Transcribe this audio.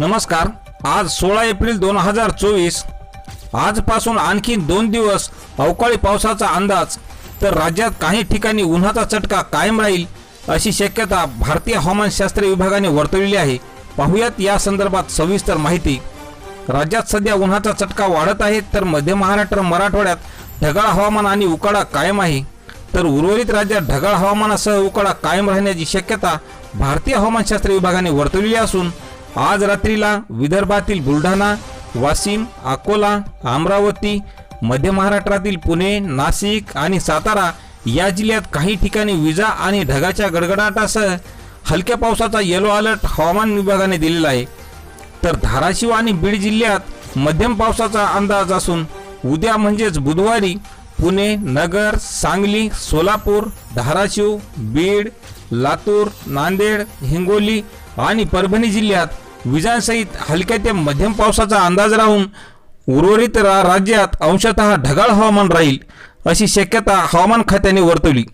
नमस्कार. आज सोळा एप्रिल दोन हजार चोवीस. आजपासून आणखी दोन दिवस अवकाळी पावसाचा अंदाज. तर राज्यात काही ठिकाणी उन्हाचा चटका कायम राहील अशी शक्यता भारतीय हवामानशास्त्र विभागाने वर्तवलेली आहे. पाहुयात या संदर्भात सविस्तर माहिती. राज्यात सध्या उन्हाचा चटका वाढत आहे तर मध्य महाराष्ट्र मराठवाड्यात ढगाळ हवामान आणि उकाडा कायम आहे. तर उर्वरित राज्यात ढगाळ हवामानासह उकाडा कायम राहण्याची शक्यता भारतीय हवामानशास्त्र विभागाने वर्तवलेली असून आज रात्रीला विदर्भातील बुलढाणा वाशिम अकोला अमरावती मध्य महाराष्ट्रातील पुणे नाशिक आणि सातारा या जिल्ह्यात काही ठिकाणी विजा आणि ढगाच्या गडगडाटासह हलक्या पावसाचा येलो अलर्ट हवामान विभागाने दिलेला आहे. तर धाराशिव आणि बीड जिल्ह्यात मध्यम पावसाचा अंदाज असून उद्या म्हणजेच बुधवारी पुणे नगर सांगली सोलापूर धाराशिव बीड लातूर नांदेड हिंगोली आणि परभणी जिल्ह्यात विजांसहित हलक्या ते मध्यम पावसाचा अंदाज राहून उर्वरित रा राज्यात अंशतः ढगाळ हवामान राहील अशी शक्यता हवामान खात्याने वर्तवली.